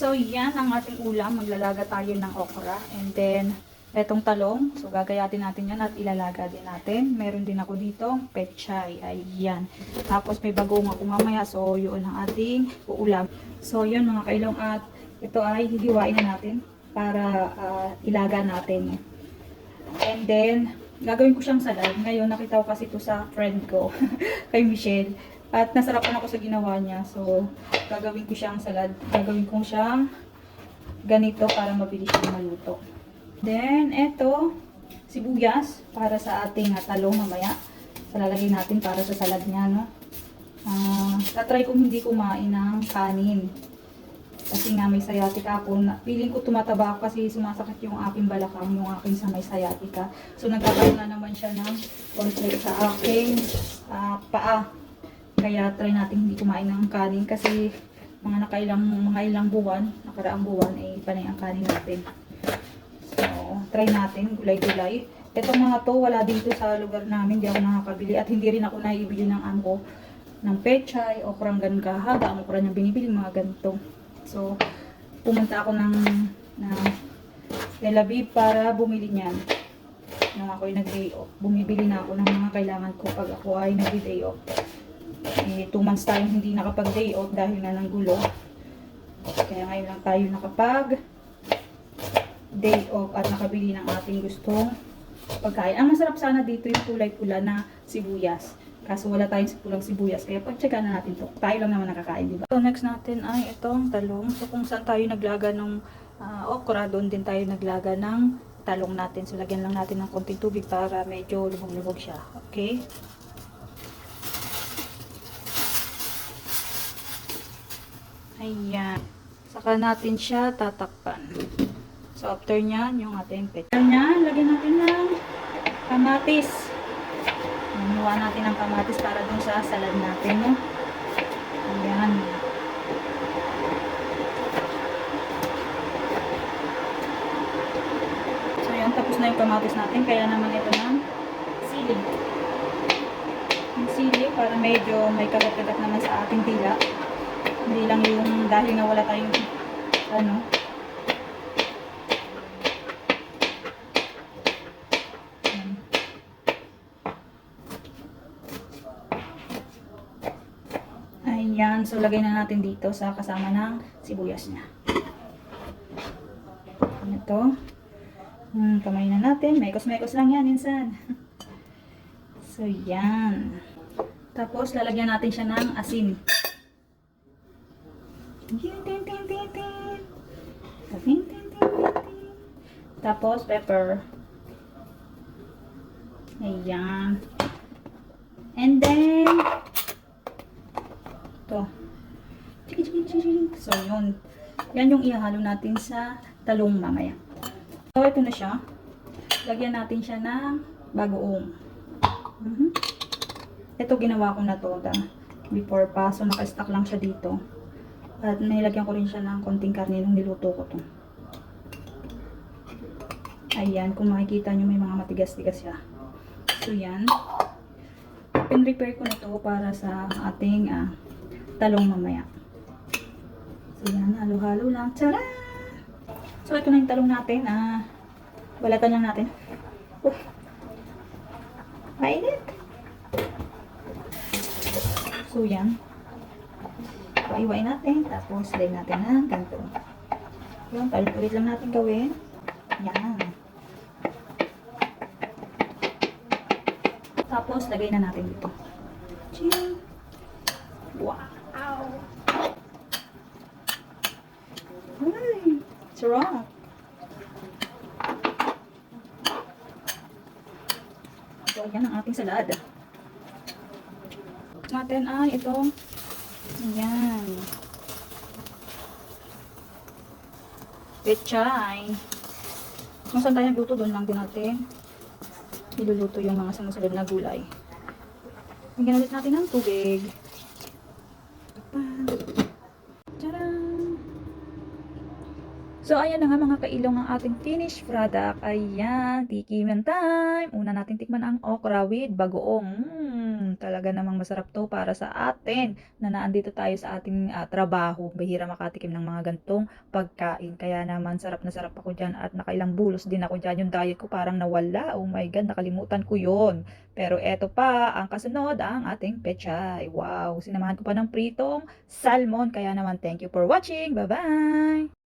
So, yan ang ating ulam. Maglalaga tayo ng okra. And then, etong talong. So, gagayatin natin yan at ilalaga din natin. Meron din ako dito, pechay. Ayan. Tapos, may bagong ako mamaya. So, yun ang ating uulam. So, yun mga kailong at ito ay hihiwain na natin para ah, ilaga natin. And then, gagawin ko siyang salad. Ngayon, nakita ko kasi ito sa friend ko, kay Michelle. At nasarapan ako sa ginawa niya. So, gagawin ko siyang salad. Gagawin ko siyang ganito para mabilis siyang maluto. Then, eto, sibuyas para sa ating ah, talong mamaya. Salalagay natin para sa salad niya, no? Ah, tatry kong hindi kumain ng kanin. Kasi nga may sciatica ako. Feeling ko tumataba ako kasi sumasakit yung aking balakang, yung aking sa may sciatica. So nagkakaroon na naman siya ng conflict sa aking ah, paa. Kaya try natin hindi kumain ng kanin kasi mga nakailang mga ilang buwan, nakaraang buwan ay panay ang kanin natin. So, try natin gulay-gulay. Itong mga to wala dito sa lugar namin, hindi ako nakakabili at hindi rin ako naibili ng amo ng pechay, okrang gankahaga, ang okra niya binibili, mga ganito. So, pumunta ako ng, ng Aviv para bumili niyan. Nung ako ay nag-day off. Bumibili na ako ng mga kailangan ko pag ako ay nag-day off. Eh, two months tayong hindi nakapag-day off dahil nga ng gulo. Kaya ngayon lang tayo nakapag day off at nakabili ng ating gustong pagkain. Ang masarap sana dito yung kulay pula na sibuyas. Kaso wala tayong pulang sibuyas. Kaya pag-checkan na natin to. Tayo lang naman nakakain, di ba? So next natin ay itong talong. So kung saan tayo naglaga ng ah, okra, doon din tayo naglaga ng talong natin. So lagyan lang natin ng konting tubig para medyo lubog-lubog siya. Okay? Ayan. Saka natin siya tatakpan. So, after nyan, yung ating pet. Nyan, lagyan natin ng kamatis. Manuwa natin ng kamatis para dun sa salad natin, no? Ayan. So, yan. Tapos na yung kamatis natin. Kaya naman ito ng sili. Yung sili para medyo may kagat-kagat naman sa ating dahil nga wala tayong ano, Ayan, so lagay na natin dito sa kasama ng sibuyas niya. Ito. Hmm, kamay na natin. Mekos-mekos lang yan minsan. So, yan. Tapos, lalagyan natin siya ng asin. Tin, tin, tin, tin, tin. Tapos, pepper. Ayan. And then, ito. So, yun. Yan yung ihalo natin sa talong mamaya. So, ito na siya. Lagyan natin siya ng bagoong. Mhm. Ito ginawa ko na to. Before pa. So, naka-stack lang siya dito. At nilagyan ko rin siya ng konting karne nung niluto ko to. Ayan, kung makikita nyo may mga matigas-tigas siya. So, yan. Pin-repair ko na to para sa ating ah, talong mamaya. So, yan. Halo-halo lang. Tara! So, ito na yung talong natin. Ah, balatan lang natin. Oh. Mainit! So, yan. Iwain natin. Tapos, lagay natin ng ganito. Yan, palit-ulit lang natin gawin. Yan. Tapos, lagay na natin dito. Ching! Wow! Ay! Sarap! So, yan ang ating salad. Natin ay itong Ayan. Pechay. Kung saan tayo nagluto, doon lang din natin niluluto yung mga sumusunod na gulay. Ulit natin ng tubig. So, ayan na nga mga kailong ang ating finished product. Ayan, tikiman time. Una natin tikman ang okra with bagoong. Mm, talaga namang masarap to para sa atin na naandito tayo sa ating ah, trabaho. Bihira makatikim ng mga gantong pagkain. Kaya naman sarap na sarap ako dyan at nakailang bulos din ako dyan. Yung diet ko parang nawala. Oh my God, nakalimutan ko yon. Pero eto pa, ang kasunod, ang ating pechay. Wow, sinamahan ko pa ng pritong salmon. Kaya naman, thank you for watching. Bye-bye!